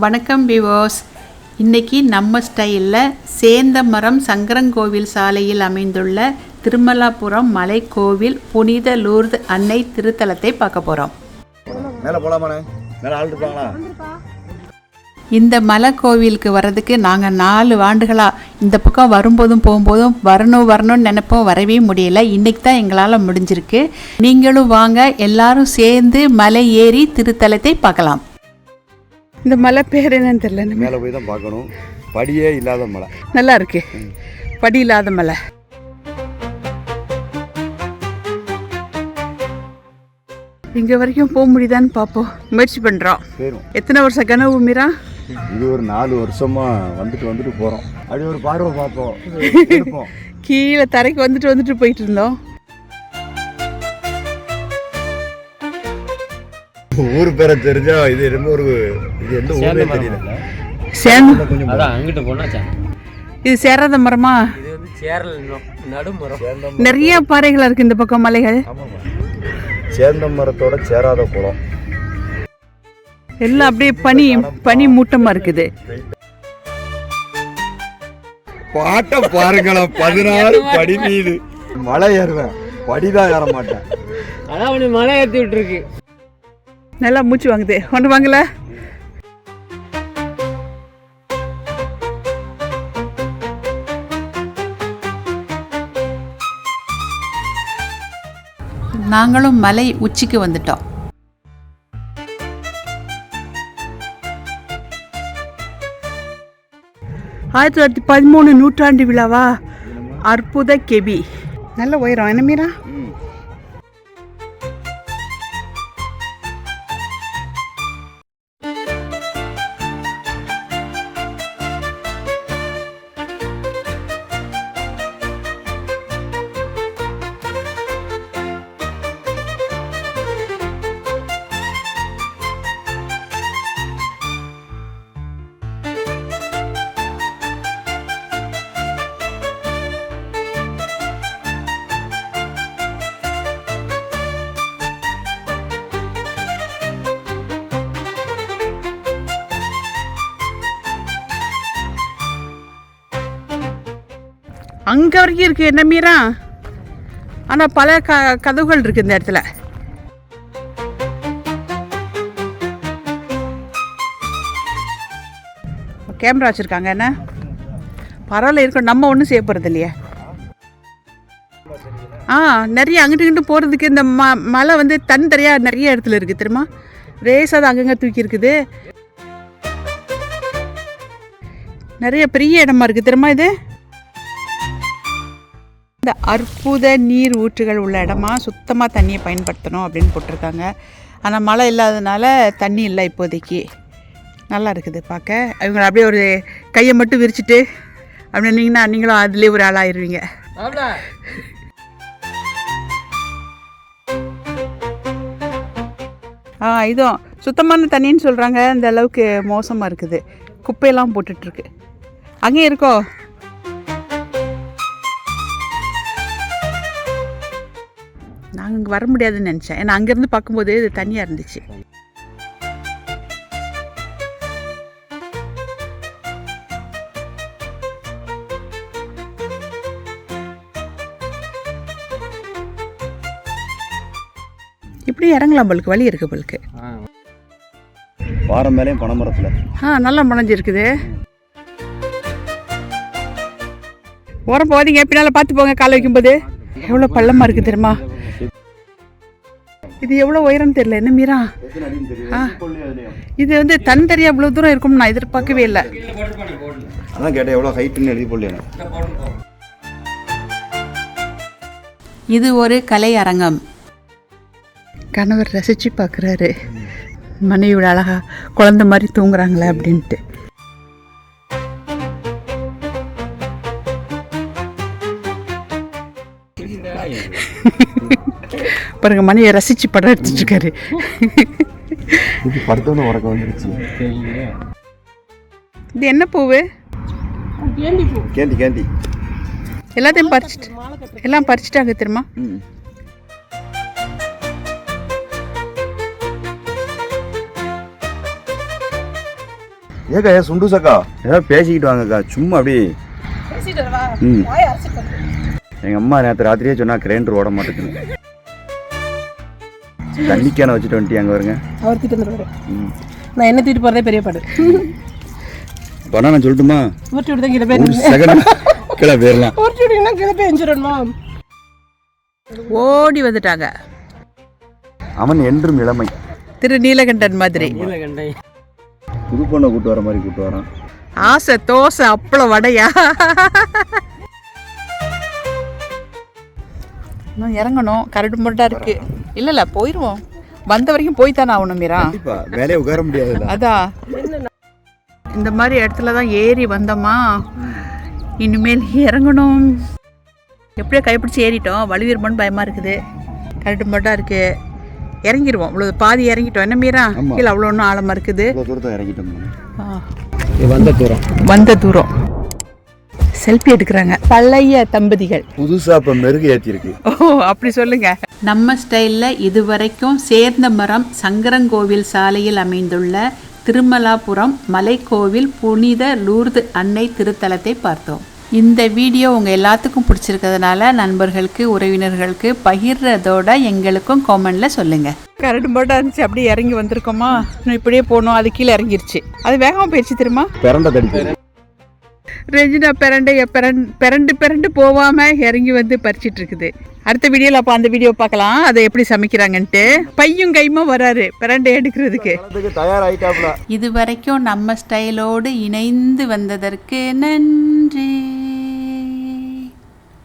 வணக்கம் விவோஸ் இன்னைக்கு நம்ம ஸ்டைலில் சேந்தமரம் சங்கரங்கோவில் சாலையில் அமைந்துள்ள திருமலாபுரம் மலைக்கோவில் புனித லூர்து அன்னை திருத்தலத்தை பார்க்க போகிறோம் இந்த மலை கோவிலுக்கு வர்றதுக்கு நாங்கள் நாலு ஆண்டுகளாக இந்த பக்கம் வரும்போதும் போகும்போதும் வரணும் வரணும்னு நினைப்போம். வரவே முடியல. இன்னைக்கு தான் எங்களால் முடிஞ்சிருக்கு. நீங்களும் வாங்க. எல்லாரும் சேர்ந்து மலை ஏறி திருத்தலத்தை பார்க்கலாம். இந்த மலை பேர் என்னன்னு தெரியல மேலே போய் தான் பார்க்கணும். படியே இல்லாத மலை. நல்லா இருக்கு. படி இல்லாத மலை. இங்க வரைக்கும் போக முடியுதான்னு பார்ப்போம். முயற்சி சேரும் எத்தனை வருஷம் கனவு மீரா? இது ஒரு நாலு வருஷமா வந்துட்டு வந்துட்டு போகிறோம் அப்படி ஒரு பார்வை பார்ப்போம். கீழே தரைக்கு வந்துட்டு வந்துட்டு போயிட்டு இருந்தோம். ஊர் பேரை தெரிஞ்சா இது ரொம்ப ஒரு இது எந்த ஊரே தெரியல. சேர்ந்து கொஞ்சம் அதான் அங்கிட்டு போனா இது சேராத மரமா? இது வந்து சேரல் நடுமரம். நிறைய பாறைகள் இருக்கு இந்த பக்கம் மலைகள். சேர்ந்த மரத்தோட சேராத குளம். எல்லாம் அப்படியே பனி பனி மூட்டமா இருக்குது. பாட்டை பாருங்களா பதினாறு படி மீது. மலை ஏறுவேன். படிதான் ஏற மாட்டேன். அதான் மலை ஏற்றி விட்டுருக்கு நல்லா மூச்சு வாங்குது. ஒன்று வாங்கல நாங்களும் மலை உச்சிக்கு வந்துட்டோம். ஆயிரத்தி தொள்ளாயிரத்தி பதிமூணு நூற்றாண்டு விழாவா? அற்புத கெபி. நல்ல உயரம். என்ன மீரா அங்கே வரைக்கும் இருக்குது என்ன மீரா? ஆனால் பல க கதவுகள் இருக்குது இந்த இடத்துல. கேமரா வச்சுருக்காங்க என்ன? பரவாயில்ல இருக்கும் நம்ம ஒன்றும் செய்ய போகிறது இல்லையா. ஆ நிறைய அங்கிட்டு இங்கிட்டு போகிறதுக்கு இந்த ம மலை வந்து தன் தரையாக நிறைய இடத்துல இருக்குது தெரியுமா? ரேஸாக அது அங்கங்கே தூக்கி இருக்குது. நிறைய பெரிய இடமா இருக்குது தெரியுமா இது? அற்புத நீர் ஊற்றுகள் உள்ள இடமா சுத்தமாக தண்ணியை பயன்படுத்தணும் அப்படின்னு போட்டிருக்காங்க. ஆனால் மழை இல்லாததுனால தண்ணி இல்லை இப்போதைக்கு. நல்லா இருக்குது பார்க்க இவங்க அப்படியே ஒரு கையை மட்டும் விரிச்சிட்டு அப்படி இருந்தீங்கன்னா நீங்களும் அதுலேயே ஒரு ஆளாயிருவீங்க. ஆ இதுவும் சுத்தமான தண்ணின்னு சொல்கிறாங்க இந்த அளவுக்கு மோசமாக இருக்குது. குப்பையெல்லாம் போட்டுட்ருக்கு அங்கே இருக்கோ? நாங்கள் இங்கே வர முடியாதுன்னு நினச்சேன். ஏன்னா அங்கேருந்து பார்க்கும்போது இது தனியாக இருந்துச்சு. இப்படி இறங்கலாம் பலுக்கு வழி இருக்கு பலுக்கு. பாறை மேலேயும் பனைமரத்தில் ஆ நல்லா முளைஞ்சிருக்குது. ஓரம் போகாதீங்க பின்னால் பார்த்து போங்க காலை வைக்கும்போது. எவ்வளோ பள்ளமாக இருக்குது தெரியுமா? இது எவ்வளோ உயரம் தெரியல. என்ன மீரா? ஆ. இது வந்து தன் தெரியா இவ்வளோ தூரம் இருக்கும்னு நான் எதிர்பார்க்கவே இல்லை. அதான் கேட்டேன் எவ்வளோ ஹைட்டுன்னு எழுதி போடல இது ஒரு கலை அரங்கம். கணவர் ரசித்து பார்க்குறாரு. மனைவியோட அழகா குழந்தை மாதிரி தூங்குறாங்களே அப்படின்ட்டு. பாருங்க மனைவியை ரசித்து படம் எடுத்துட்டு இருக்காரு இது படுத்தோன்னு வந்துருச்சு. இது என்ன பூவு? கேண்டி கேண்டி எல்லாத்தையும் பறிச்சிட்டு எல்லாம் பறிச்சிட்டாங்க தெரியுமா? ம். ஏக்கா ஏன் சுண்டுசக்கா ஏதாவது பேசிக்கிட்டு வாங்கக்கா சும்மா அப்படி. எங்கள் அம்மா நேற்று ராத்திரியே சொன்னா கிரைண்டர் ஓட மாட்டேங்குது. தண்ணிக்கான வச்சுட்டு வந்துட்டு அங்கே வருங்க அவர் திட்டு வந்துருவாரு. நான் என்ன தூக்கிட்டு போறதே பெரிய பாடு. பண்ணா நான் சொல்லட்டுமா? ஊற்றி விட்டு தான் கீழே போய் செகண்ட் கீழே போயிடலாம். ஊற்றி விட்டீங்கன்னா கீழே போய் எஞ்சிடணுமா ஓடி வந்துட்டாங்க. அவன் என்றும் இளமை திரு நீலகண்டன் மாதிரி. நீலகண்டை. புது பொண்ணை கூட்டு வர மாதிரி கூட்டு வரான். ஆசை தோசை அப்பளம் வடையா? இன்னும் இறங்கணும். கரடு முரடா இருக்கு. இல்ல இல்ல போயிடுவோம் வந்த வரைக்கும் போய் தானே ஆகணும் மீரா. வேலையை உட்கார முடியாதுல்ல அதான் இந்த மாதிரி இடத்துல தான் ஏறி வந்தோமா? இனிமேல் இறங்கணும். எப்படியோ கைப்பிடிச்சு ஏறிட்டோம். வலுவீரமோன்னு பயமா இருக்குது. கரடு முரடா இருக்கு. இறங்கிடுவோம் இவ்வளோ பாதி இறங்கிட்டோம். என்ன மீரா. கீழே அவ்வளோ ஒன்றும் ஆழமா இருக்குது. வந்த தூரம். வந்த தூரம். செல்ஃபி எடுக்கிறாங்க. பழைய தம்பதிகள். புதுசா இப்ப மெருகு ஏத்திருக்கு. ஓ அப்படி சொல்லுங்க. நம்ம ஸ்டைலில் இதுவரைக்கும் சேர்ந்த மரம் சங்கரங்கோவில் சாலையில் அமைந்துள்ள திருமலாபுரம் மலைக்கோவில் புனித லூர்து அன்னை திருத்தலத்தை பார்த்தோம். இந்த வீடியோ உங்கள் எல்லாத்துக்கும் பிடிச்சிருக்கிறதுனால நண்பர்களுக்கு உறவினர்களுக்கு பகிர்றதோட எங்களுக்கும் காமெண்டில் சொல்லுங்கள் கரடு போட்டா இருந்துச்சு அப்படியே இறங்கி வந்திருக்கோமா? இன்னும் இப்படியே போனோம் அது கீழே இறங்கிருச்சு. அது வேகமாக போயிடுச்சு தடிப்பு. ரெஜினா பிரண்டைய பிரண்ட் பிரண்டு பிரண்டு போகாம இறங்கி வந்து பறிச்சிட்டு இருக்குது அடுத்த வீடியோல அப்போ அந்த வீடியோ பார்க்கலாம் அதை எப்படி சமைக்கிறாங்கன்ட்டு. பையும் கைமா வராரு பிரண்டை எடுக்கிறதுக்கு. இது வரைக்கும் நம்ம ஸ்டைலோடு இணைந்து வந்ததற்கு நன்றி.